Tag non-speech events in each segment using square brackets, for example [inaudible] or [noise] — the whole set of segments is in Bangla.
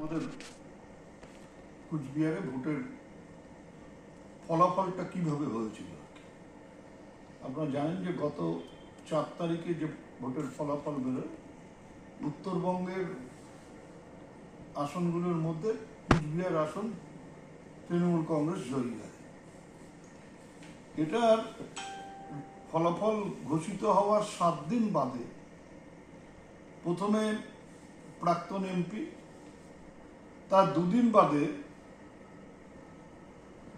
আমাদের কুচবিহারে ভোটের ফলাফলটা কীভাবে হয়েছিল? আপনারা জানেন যে গত চার তারিখে যে ভোটের ফলাফল বেরোয়, উত্তরবঙ্গের আসনগুলোর মধ্যে কুচবিহার আসন তৃণমূল কংগ্রেস জয়ী হয়। এটার ফলাফল ঘোষিত হওয়ার সাত দিন বাদে প্রথমে প্রাক্তন এমপি তার দুদিন বাদে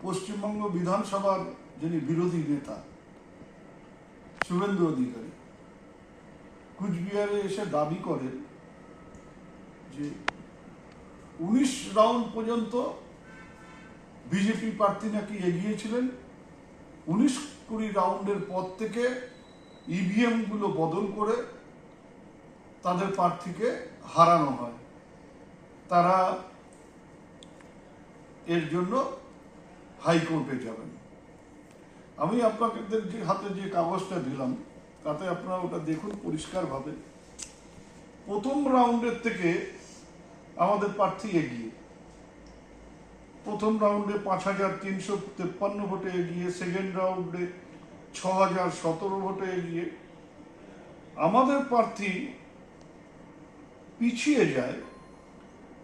পশ্চিমবঙ্গ বিধানসভার যিনি বিরোধী নেতা, শুভেন্দু অধিকারী, কুচবিহারে এসে দাবি করেন যে উনিশ রাউন্ড পর্যন্ত বিজেপি প্রার্থী নাকি এগিয়েছিলেন। উনিশ কুড়ি রাউন্ডের পর থেকে ইভিএমগুলো বদল করে তাদের প্রার্থীকে হারানো হয়। তারা এর জন্য হাইকোর্টে যাবেন। আমি আপনাদের যে হাতে যে কাগজটা দিলাম, তাতে আপনারা ওটা দেখুন পরিষ্কারভাবে। প্রথম রাউন্ডের থেকে আমাদের প্রার্থী এগিয়ে। প্রথম রাউন্ডে পাঁচ হাজার তিনশো তেপ্পান্ন ভোটে এগিয়ে, সেকেন্ড রাউন্ডে ছ হাজার সতেরো ভোটে এগিয়ে। আমাদের প্রার্থী পিছিয়ে যায়।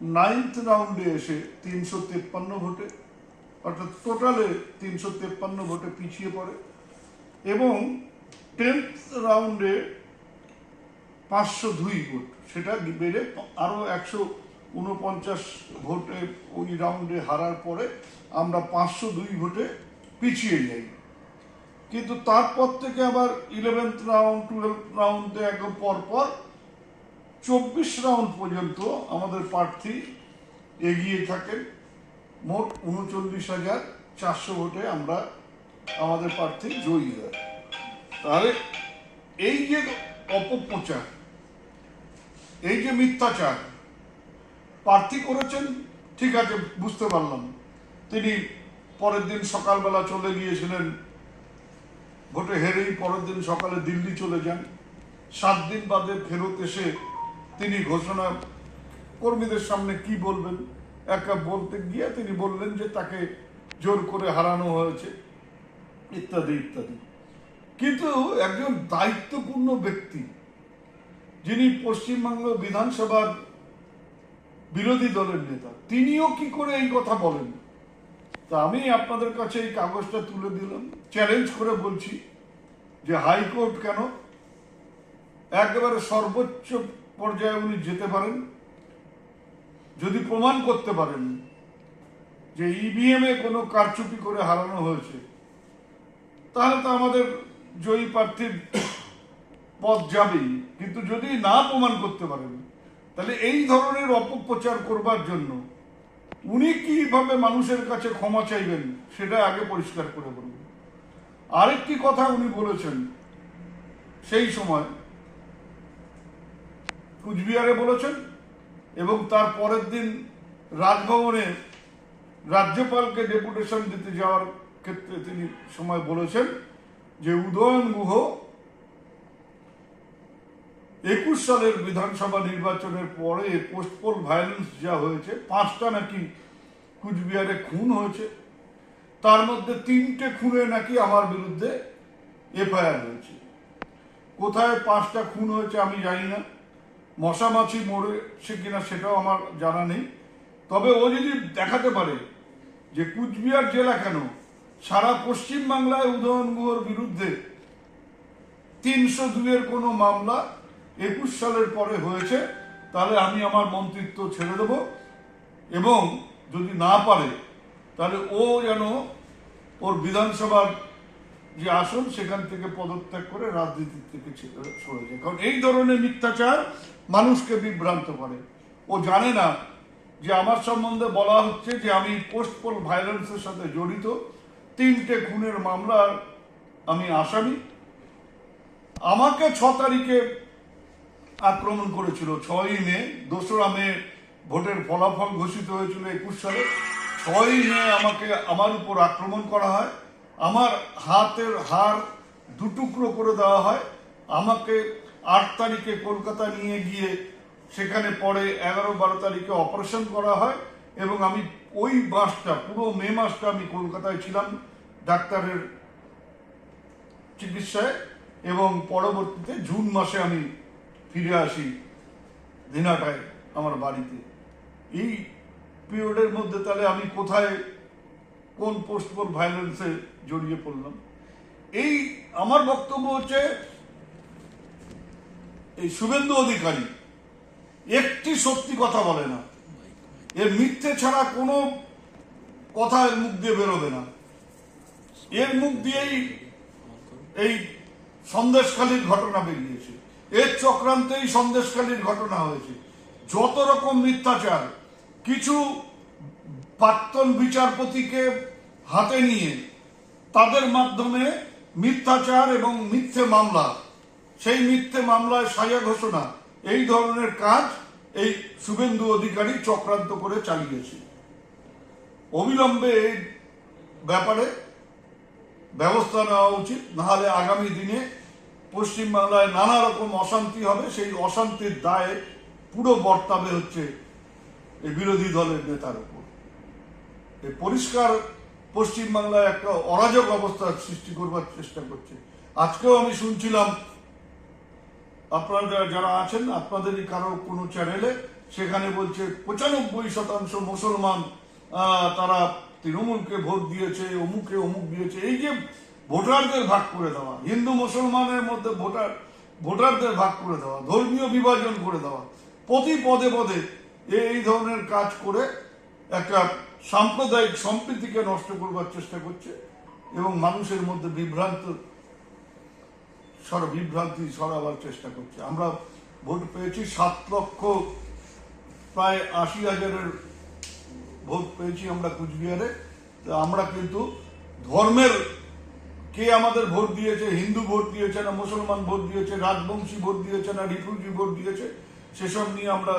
নাইন্থ রাউন্ডে এসে তিনশো তেপ্পান্ন ভোটে, অর্থাৎ টোটালে তিনশো তেপ্পান্ন ভোটে পিছিয়ে পড়ে এবং টেন্থ রাউন্ডে পাঁচশো দুই ভোট। সেটা বেড়ে আরও একশো উনপঞ্চাশ ভোটে ওই রাউন্ডে হারার পরে আমরা পাঁচশো দুই ভোটে পিছিয়ে যাই। কিন্তু তারপর থেকে আবার ইলেভেন্থ রাউন্ড টুয়েলভ রাউন্ডে একদম পর পর চব্বিশ রাউন্ড পর্যন্ত আমাদের প্রার্থী এগিয়ে থাকেন। মোট উনচল্লিশ হাজার চারশো ভোটে আমরা আমাদের প্রার্থী জয়ী হয়। তাহলে এই যে অপপ্রচার, এই যে মিথ্যাচার প্রার্থী করেছেন, ঠিক আছে, বুঝতে পারলাম। তিনি পরের দিন সকালবেলা চলে গিয়েছিলেন। ভোটে হেরেই পরের দিন সকালে দিল্লি চলে যান। সাত দিন বাদে ফেরত এসে তিনি ঘোষণা, কর্মীদের সামনে কি বলবেন? একা বলতে গিয়ে তিনি বললেন যে তাকে জোর করে হারানো হয়েছে, ইত্যাদি ইত্যাদি। কিন্তু একজন দায়িত্বপূর্ণ ব্যক্তি, যিনি পশ্চিমবঙ্গ বিধানসভার বিরোধী দলের নেতা, তিনিও কি করে এই কথা বলেন? তা আমি আপনাদের কাছে এই কাগজটা তুলে দিলাম চ্যালেঞ্জ করে বলছি যে হাইকোর্ট কেন? একেবারে সর্বোচ্চ পর্যায়ে উনি যেতে পারেন, যদি প্রমাণ করতে পারেন যে ইভিএম এ কোনো কারচুপি করে হারানো হয়েছে, তাহলে তো আমাদের জয়ী প্রার্থীর পথ যাবেই। কিন্তু যদি না প্রমাণ করতে পারেন, তাহলে এই ধরনের অপপ্রচার করবার জন্য উনি কীভাবে মানুষের কাছে ক্ষমা চাইবেন, সেটা আগে পরিষ্কার করে বলুন। আরেকটি কথা উনি বলেছেন, সেই সময় কুচবিহারে বলেছেন এবং তার পরের দিন রাজভবনে রাজ্যপালকে ডেপুটেশন দিতে যাওয়ার ক্ষেত্রে তিনি সময় বলেছেন যে উদয়ন গুহ একুশ সালের বিধানসভা নির্বাচনের পরে পোস্টপোল ভায়োলেন্স যা হয়েছে, পাঁচটা নাকি কুচবিহারে খুন হয়েছে। তার মধ্যে তিনটে খুনে নাকি আমার বিরুদ্ধে এফআইআর হয়েছে। কোথায় পাঁচটা খুন হয়েছে আমি জানি না। মশামাছি মরেছে কিনা সেটাও আমার জানা নেই। তবে ও যদি দেখাতে পারে যে কুচবিহার জেলা কেন সারা পশ্চিম বাংলায় উদয়ন গুহর বিরুদ্ধে তিনশো দুইয়ের কোনো মামলা একুশ সালের পরে হয়েছে, তাহলে আমি আমার মন্ত্রিত্ব ছেড়ে দেব। এবং যদি না পারে, তাহলে ও যেন ওর বিধানসভার যে আসন সেখান থেকে পদত্যাগ করে রাজনীতির থেকে সরে যায়। কারণ এই ধরনের মিথ্যাচার মানুষকে বিভ্রান্ত করে। ও জানে না যে আমার সম্বন্ধে বলা হচ্ছে যে আমি পোস্টপোল ভায়োলেন্সের সাথে জড়িত। তিনটে খুনের মামলার আমি আসামি। আমাকে ছ তারিখে আক্রমণ করেছিল, ছয়ই মে, দোসরা মে ভোটের ফলাফল ঘোষিত হয়েছিল একুশ সালে। ছয়ই মে আমাকে, আমার উপর আক্রমণ করা হয়। আমার হাতের হাড় দুটুকরো করে দেওয়া হয়। আমাকে আট তারিখে কলকাতা নিয়ে গিয়ে সেখানে পরে এগারো বারো তারিখে অপারেশন করা হয় এবং আমি ওই মাসটা পুরো মে মাসটা আমি কলকাতায় ছিলাম ডাক্তারের চিকিৎসায় এবং পরবর্তীতে জুন মাসে আমি ফিরে আসি দিনাটায় আমার বাড়িতে। এই পিরিয়ডের মধ্যে তাহলে আমি কোথায় কোন পোস্টপোল ভায়োলেন্সে জড়িয়ে পড়লাম। এই আমার বক্তব্য হচ্ছে, এই শুভেন্দু অধিকারী একটি সত্যি কথা বলে না। এর মিথ্যে ছাড়া কোনো কথা এর মুখ দিয়ে বেরোবে না। এর মুখ দিয়েই এই সন্দেশখালীর ঘটনা বেরিয়েছে। এর চক্রান্তেই সন্দেশখালীর ঘটনা হয়েছে। যত রকম মিথ্যাচার, কিছু প্রাক্তন বিচারপতিকে হাতে নিয়ে তাদের মাধ্যমে মিথ্যাচার এবং মিথ্যে মামলা, সেই মিথ্যে মামলায় সাজা ঘোষণা, এই ধরনের কাজ এই শুভেন্দু অধিকারী চক্রান্ত করে চালিয়েছে। অবিলম্বে এই ব্যাপারে ব্যবস্থা নেওয়া উচিত, নাহলে আগামী দিনে পশ্চিমবাংলায় নানা রকম অশান্তি হবে, সেই অশান্তির দায়ে পুরো বর্তাবে হচ্ছে এই বিরোধী দলের নেতার উপর। পরিষ্কার পশ্চিমবাংলায় একটা অরাজক অবস্থার সৃষ্টি করবার চেষ্টা করছে। আজকেও আমি শুনছিলাম, আপনারা যারা আছেন, আপনাদেরই কারও কোনো চ্যানেলে সেখানে বলছে পঁচানব্বই শতাংশ মুসলমান তারা তৃণমূলকে ভোট দিয়েছে অমুকে অমুক দিয়েছে। এই যে ভোটারদের ভাগ করে দেওয়া, হিন্দু মুসলমানের মধ্যে ভোটার, ভোটারদের ভাগ করে দেওয়া, ধর্মীয় বিভাজন করে দেওয়া, প্রতি পদে পদে এই ধরনের কাজ করে একটা সাম্প্রদায়িক সম্প্রীতিকে নষ্ট করবার চেষ্টা করছে এবং মানুষের মধ্যে বিভ্রান্ত, সর বিভ্রান্তি সরাবার চেষ্টা করছে। আমরা ভোট পেয়েছি সাত লক্ষ, প্রায় আশি হাজারের ভোট পেয়েছি আমরা কুচবিহারে। আমরা কিন্তু ধর্মের কে আমাদের ভোট দিয়েছে? হিন্দু ভোট দিয়েছে না মুসলমান ভোট দিয়েছে? রাজবংশী ভোট দিয়েছে না রিফিউজি ভোট দিয়েছে? সেসব নিয়ে আমরা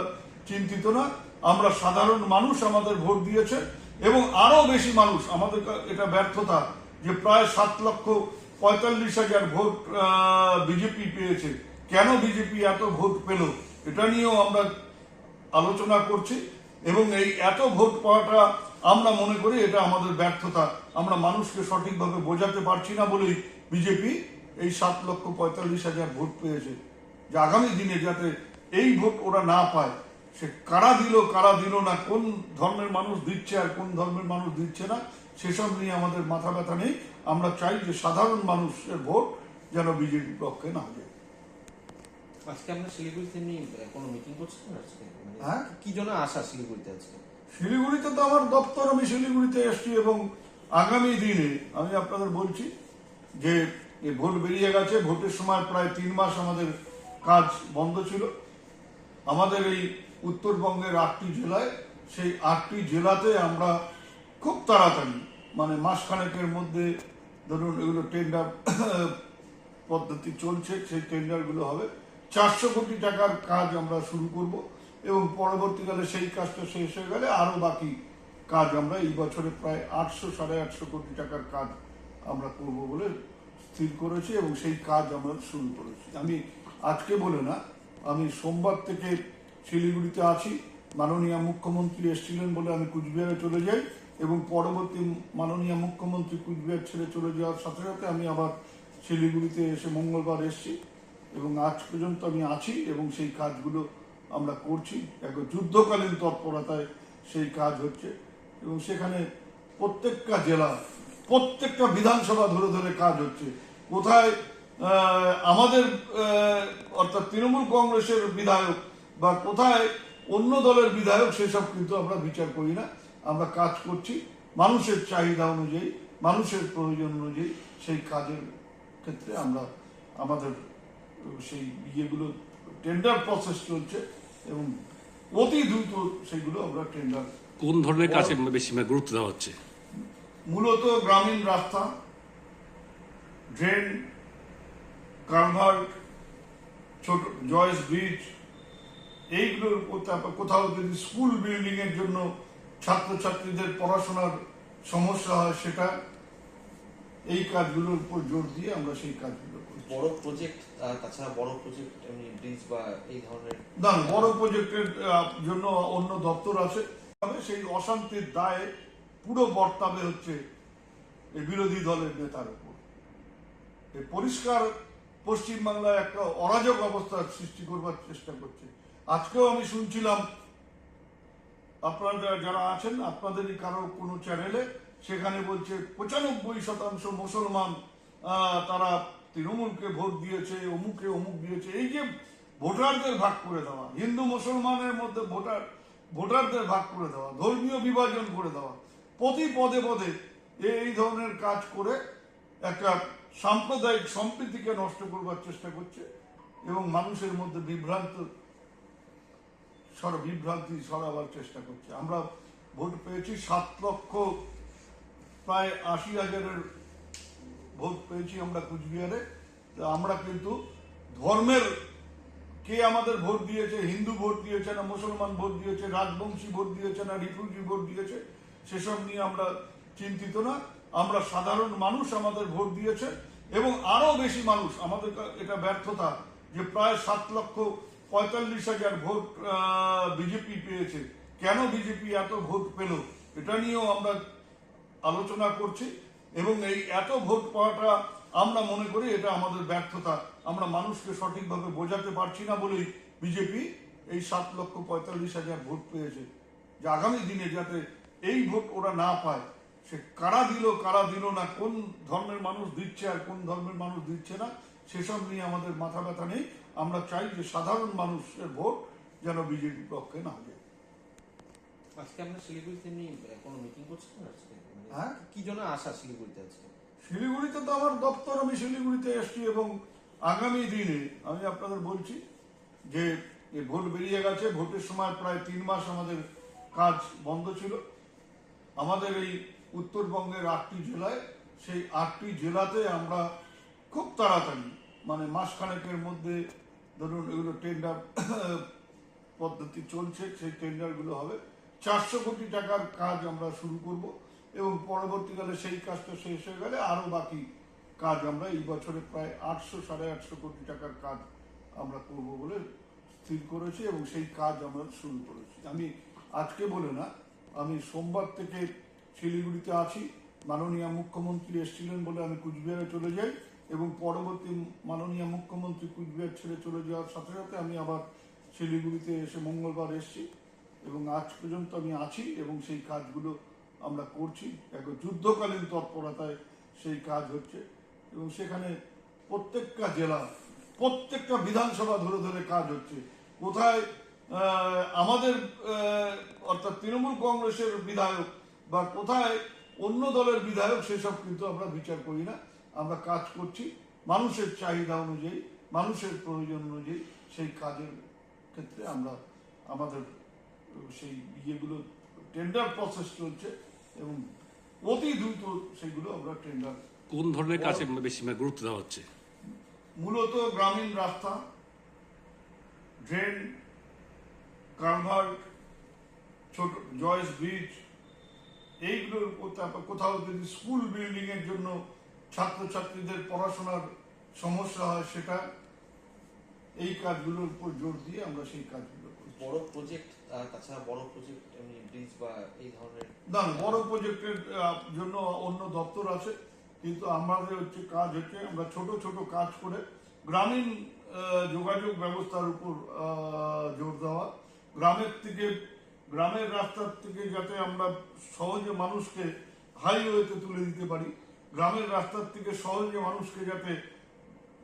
চিন্তিত না। আমরা সাধারণ মানুষ আমাদের ভোট দিয়েছে এবং আরও বেশি মানুষ, আমাদের এটা ব্যর্থতা যে প্রায় সাত লক্ষ পঁয়তাল্লিশ হাজার ভোট বিজেপি পেয়েছে। কেন বিজেপি এত ভোট পেল? এটা নিয়েও আমরা আলোচনা করছি এবং এই এত ভোট পাওয়াটা আমরা মনে করি এটা আমাদের ব্যর্থতা। আমরা মানুষকে সঠিকভাবে বোঝাতে পারছি না বলেই বিজেপি এই সাত লক্ষ পঁয়তাল্লিশ হাজার ভোট পেয়েছে। যে আগামী দিনে যাতে এই ভোট ওরা না পায় সে কারা দিল কারা দিল না কোন ধর্মের মানুষ দিচ্ছে আর কোন ধর্মের মানুষ দিচ্ছে না সেসব নিয়ে আমাদের মাথা ব্যথা নেই। আমরা চাই যে সাধারণ মানুষের ভোট যেন বিজেপির পক্ষে না যায়। আজকে আমরা শিলিগুড়িতে কোনো মিটিং করছেন মানে হ্যাঁ? কি জন্য আসা শিলিগুড়িতে আজকে? শিলিগুড়িতে তো আমার দপ্তর আমি শিলিগুড়িতে এসেছি এবং আগামী দিনে আমি আপনাদের বলছি যে এই ভোট বেরিয়ে গেছে। ভোটের সময় প্রায় তিন মাস আমাদের কাজ বন্ধ ছিল। আমাদের এই উত্তরবঙ্গের আটটি জেলায়, সেই আটটি জেলাতে আমরা খুব তাড়াতাড়ি মানে মাসখানেকের মধ্যে ধরুন এগুলো টেন্ডার [coughs] পদ্ধতি চলছে, সেই টেন্ডারগুলো হবে। চারশো কোটি টাকার কাজ আমরা শুরু করব এবং পরবর্তীকালে সেই কাজটা শেষ হয়ে গেলে আরও বাকি কাজ আমরা এই বছরে প্রায় আটশো, সাড়ে আটশো কোটি টাকার কাজ আমরা করব বলে স্থির করেছি এবং সেই কাজ আমরা শুরু করেছি। আমি আজকে বলে না, আমি সোমবার থেকে শিলিগুড়িতে আছি। মাননীয় মুখ্যমন্ত্রী এসেছিলেন বলে আমি কুচবিহারে চলে যাই এবং পরবর্তী মাননীয় মুখ্যমন্ত্রী কুচবিহার ছেড়ে চলে যাওয়ার সাথে সাথে আমি আবার শিলিগুড়িতে এসে মঙ্গলবার এসেছি এবং আজ পর্যন্ত আমি আছি এবং সেই কাজগুলো আমরা করছি। একবার যুদ্ধকালীন তৎপরতায় সেই কাজ হচ্ছে এবং সেখানে প্রত্যেকটা জেলা, প্রত্যেকটা বিধানসভা ধরে ধরে কাজ হচ্ছে। কোথায় আমাদের অর্থাৎ তৃণমূল কংগ্রেসের বিধায়ক বা কোথায় অন্য দলের বিধায়ক সেসব কিন্তু আমরা বিচার করি না। আমরা কাজ করছি মানুষের চাহিদা অনুযায়ী মানুষের প্রয়োজন অনুযায়ী সেই কাজের ক্ষেত্রে আমরা আমাদের সেই ইয়েগুলো টেন্ডার প্রসেস চলছে এবং অতি দ্রুত সেগুলো আমরা টেন্ডার কোন ধরনের কাজে বেশি গুরুত্ব দেওয়া হচ্ছে? মূলত গ্রামীণ রাস্তা ড্রেন কালভার্ট ছোট জয়েস ব্রিজ এইগুলোর কোথাও যদি স্কুল বিল্ডিং এর জন্য ছাত্রছাত্রীদের পড়াশোনার সমস্যা হয় সেটা এই কাজগুলোর উপর জোর দিয়ে আমরা সেই কাজগুলো বড় প্রজেক্ট তাছাড়া বড় প্রজেক্ট এমনি ব্রিজ বা এই ধরনের না বড় প্রজেক্টের জন্য অন্য দপ্তর আছে। তবে সেই অশান্তির দায়ে পুরো বর্তাবে হচ্ছে এই বিরোধী দলের নেতার উপর। পরিষ্কার পশ্চিমবাংলায় একটা অরাজক অবস্থা সৃষ্টি করবার চেষ্টা করছে আজকেও আমি শুনছিলাম আপনারা যারা আছেন, আপনাদেরই কারও কোনো চ্যানেলে, সেখানে বলছে পঁচানব্বই শতাংশ মুসলমান তারা তৃণমূলকে ভোট দিয়েছে, অমুকে অমুক দিয়েছে। এই যে ভোটারদের ভাগ করে দেওয়া, হিন্দু মুসলমানের মধ্যে ভোটার, ভোটারদের ভাগ করে দেওয়া, ধর্মীয় বিভাজন করে দেওয়া, প্রতি পদে পদে এই ধরনের কাজ করে একটা সাম্প্রদায়িক সম্প্রীতিকে নষ্ট করবার চেষ্টা করছে এবং মানুষের মধ্যে বিভ্রান্ত সর বিভ্রান্তি সরাবার চেষ্টা করছে। আমরা ভোট পেয়েছি সাত লক্ষ, প্রায় আশি হাজারের ভোট পেয়েছি আমরা কুচবিহারে। আমরা কিন্তু ধর্মের কে আমাদের ভোট দিয়েছে, হিন্দু ভোট দিয়েছে না মুসলমান ভোট দিয়েছে, রাজবংশী ভোট দিয়েছে না রিফিউজি ভোট দিয়েছে, সেসব নিয়ে আমরা চিন্তিত না। আমরা সাধারণ মানুষ আমাদের ভোট দিয়েছে এবং আরও বেশি মানুষ। আমাদের এটা ব্যর্থতা যে প্রায় সাত লক্ষ পঁয়তাল্লিশ হাজার ভোট বিজেপি পেয়েছে। কেন বিজেপি এত ভোট পেল? এটা নিয়েও আমরা আলোচনা করছি এবং এই এত ভোট পাওয়াটা আমরা মনে করি এটা আমাদের ব্যর্থতা। আমরা মানুষকে সঠিকভাবে বোঝাতে পারছি না বলেই বিজেপি এই সাত লক্ষ পঁয়তাল্লিশ হাজার ভোট পেয়েছে। যে আগামী দিনে যাতে এই ভোট ওরা না পায়, সে কারা দিল কারা দিল না, কোন ধর্মের মানুষ দিচ্ছে আর কোন ধর্মের মানুষ দিচ্ছে না, সেসব নিয়ে আমাদের মাথা ব্যথা নেই। আমরা চাই যে সাধারণ মানুষের ভোট যেন বিজেপির পক্ষে না যায়। আজকে আমরা শিলিগুড়িতে আহ, কোনো মিটিং করছেন না আজকে? মানে হ্যাঁ? কি জন্য আসা শিলিগুড়িতে আজকে? শিলিগুড়িতে তো আমার দপ্তর আমি শিলিগুড়িতে এসছি এবং আগামী দিনে আমি আপনাদের বলছি যে ভোট বেরিয়ে গেছে। ভোটের সময় প্রায় তিন মাস আমাদের কাজ বন্ধ ছিল। আমাদের এই উত্তরবঙ্গের আটটি জেলায় সেই আটটি জেলাতে আমরা খুব তাড়াতাড়ি মানে মাসখানেকের মধ্যে ধরুন এগুলো টেন্ডার পদ্ধতি চলছে, সেই টেন্ডারগুলো হবে। চারশো কোটি টাকার কাজ আমরা শুরু করব এবং পরবর্তীকালে সেই কাজটা শেষ হয়ে গেলে আরও বাকি কাজ আমরা এই বছরে প্রায় আটশো, সাড়ে আটশো কোটি টাকার কাজ আমরা করব বলে স্থির করেছি এবং সেই কাজ আমরা শুরু করেছি। আমি আজকে বলে না, আমি সোমবার থেকে শিলিগুড়িতে আছি। মাননীয় মুখ্যমন্ত্রী এসেছিলেন বলে আমি কুচবিহারে চলে যাই। এবং পরবর্তী মাননীয় মুখ্যমন্ত্রী কুচবিহার ছেড়ে চলে যাওয়ার সাথে সাথে আমি আবার শিলিগুড়িতে এসে মঙ্গলবার এসেছি এবং আজ পর্যন্ত আমি আছি এবং সেই কাজগুলো আমরা করছি। এক যুদ্ধকালীন তৎপরতায় সেই কাজ হচ্ছে এবং সেখানে প্রত্যেকটা জেলা, প্রত্যেকটা বিধানসভা ধরে ধরে কাজ হচ্ছে। কোথায় আমাদের অর্থাৎ তৃণমূল কংগ্রেসের বিধায়ক বা কোথায় অন্য দলের বিধায়ক সেসব কিন্তু আমরা বিচার করি না। আমরা কাজ করছি। মানুষের চাহিদা অনুযায়ী মানুষের প্রয়োজন অনুযায়ী সেই কাজের ক্ষেত্রে আমরা আমাদের সেই ইয়েগুলো টেন্ডার প্রসেস চলছে এবং অতি দ্রুত সেগুলো আমরা টেন্ডার কোন ধরনের কাজে বেশি মানে গুরুত্ব দেওয়া হচ্ছে? মূলত গ্রামীণ রাস্তা ড্রেন কালভার্ট ছোট জয়েস ব্রিজ এইগুলোর কোথাও যদি স্কুল বিল্ডিং এর জন্য ছাত্রছাত্রীদের পড়াশোনার সমস্যা হয় সেটা এই কাজগুলোর উপর জোর দিয়ে আমরা সেই কাজগুলো বড় প্রজেক্ট তাছাড়া বড় প্রজেক্ট এমনি ব্রিজ বা এই ধরনের না না, বড় প্রজেক্টের জন্য অন্য দপ্তর আছে কিন্তু আমাদের হচ্ছে কাজ হচ্ছে আমরা ছোট ছোট কাজ করে গ্রামীণ যোগাযোগ ব্যবস্থার উপর জোর দেওয়া। গ্রামের থেকে গ্রামের রাস্তার থেকে যাতে আমরা সহজে মানুষকে হাইওয়েতে তুলে দিতে পারি। গ্রামের রাস্তার থেকে সহজে মানুষকে যাতে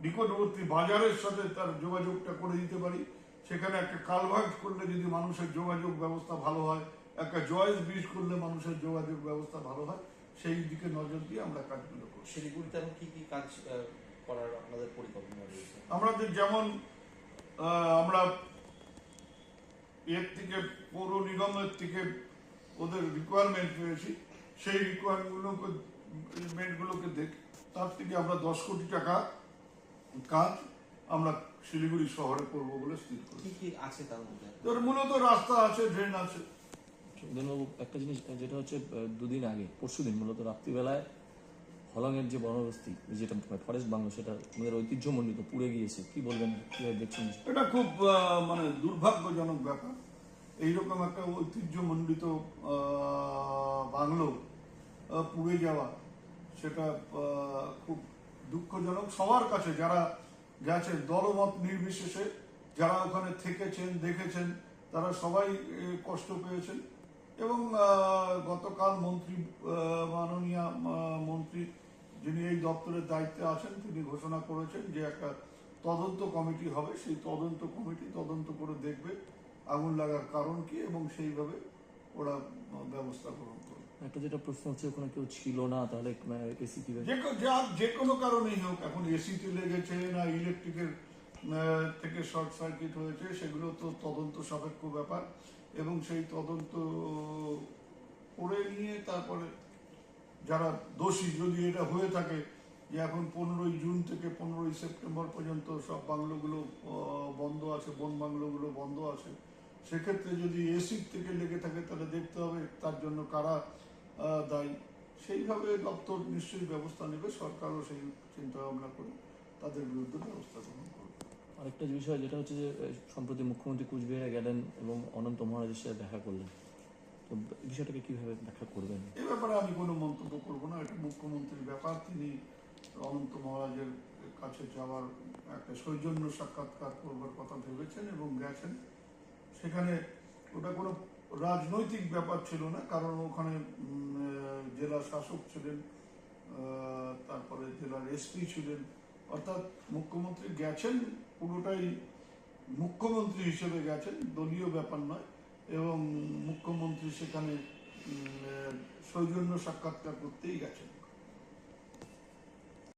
নিকটবর্তী বাজারের সাথে তার যোগাযোগটা করে দিতে পারি। সেখানে একটা কালভার্ট করলে যদি মানুষের যোগাযোগ ব্যবস্থা ভালো হয় একটা জয়েস ব্রিজ করলে মানুষের যোগাযোগ ব্যবস্থা ভালো হয় সেই দিকে নজর দিয়ে আমরা কাজগুলো করি শিলিগুড়িতে এখন কি কি কাজ করার আপনাদের পরিকল্পনা রয়েছে? আমাদের যেমন আমরা এর থেকে পৌর নিগমের থেকে ওদের রিকোয়ারমেন্ট পেয়েছি। সেই রিকোয়ারমেন্টগুলোকে দেখ তার থেকে আমরা দশ কোটি টাকা কাজ আমরা শিলিগুড়ি শহরে করব বলে স্থির করি কি কি আছে তার মধ্যে? তোর মূলত রাস্তা আছে ড্রেন আছে। সুখদেনবাবু একটা জিনিস যেটা হচ্ছে দুদিন আগে পরশুদিন মূলত রাত্রিবেলায় হলংয়ের যে বনবস্তি যেটা ফরেস্ট বাংলো সেটা আমাদের ঐতিহ্যমণ্ডিত পুড়ে গিয়েছে। কি বলবেন কীভাবে দেখছেন এটা খুব মানে দুর্ভাগ্যজনক ব্যাপার। এইরকম একটা ঐতিহ্যমণ্ডিত আহ, বাংলো পুড়ে যাওয়া সেটা খুব দুঃখজনক। সবার কাছে যারা গেছেন, দলমত নির্বিশেষে, যারা ওখানে থেকেছেন, দেখেছেন, তারা সবাই কষ্ট পেয়েছেন। এবং গতকাল মন্ত্রী মাননীয় মন্ত্রী যিনি এই দপ্তরের দায়িত্বে আছেন, তিনি ঘোষণা করেছেন যে একটা তদন্ত কমিটি হবে। সেই তদন্ত কমিটি তদন্ত করে দেখবে আগুন লাগার কারণ কি এবং সেইভাবে ওরা ব্যবস্থা করবে একটা যেটা প্রশ্ন হচ্ছে, ওখানে কেউ ছিল না, তাহলে এসি যে কো- যে কোনো কারণেই হোক, এখন এসিতে লেগেছে না ইলেকট্রিকের থেকে শর্ট সার্কিট হয়েছে, সেগুলো তো তদন্ত সাপেক্ষ ব্যাপার। এবং সেই তদন্ত করে নিয়ে তারপরে যারা দোষী, যদি এটা হয়ে থাকে যে এখন পনেরোই জুন থেকে পনেরোই সেপ্টেম্বর পর্যন্ত সব বাংলোগুলো বন্ধ আছে, বন বাংলোগুলো বন্ধ আছে, সেক্ষেত্রে যদি এসির থেকে লেগে থাকে, তাহলে দেখতে হবে তার জন্য কারা দায়ী। সেইভাবে দপ্তর নিশ্চয়ই ব্যবস্থা নেবে সরকারও সেই চিন্তা ভাবনা করে তাদের বিরুদ্ধে ব্যবস্থা গ্রহণ করবে আরেকটা বিষয় যেটা হচ্ছে যে সম্প্রতি মুখ্যমন্ত্রী কুচবিহারে গেলেন এবং অনন্ত মহারাজের সাথে দেখা করলেন। তো বিষয়টাকে কীভাবে ব্যাখ্যা করবেন? এ ব্যাপারে আমি কোনো মন্তব্য করব না এটা মুখ্যমন্ত্রীর ব্যাপার তিনি অনন্ত মহারাজের কাছে যাওয়ার একটা সৌজন্য সাক্ষাৎকার করবার কথা ভেবেছেন এবং গেছেন। সেখানে ওটা কোনো রাজনৈতিক ব্যাপার ছিল না, কারণ ওখানে জেলা শাসক ছিলেন তারপরে জেলার এসপি ছিলেন। অর্থাৎ মুখ্যমন্ত্রী গেছেন, পুরোটাই মুখ্যমন্ত্রী হিসেবে গেছেন, দলীয় ব্যাপার নয়। এবং মুখ্যমন্ত্রী সেখানে সৌজন্য সাক্ষাৎকার করতেই গেছেন।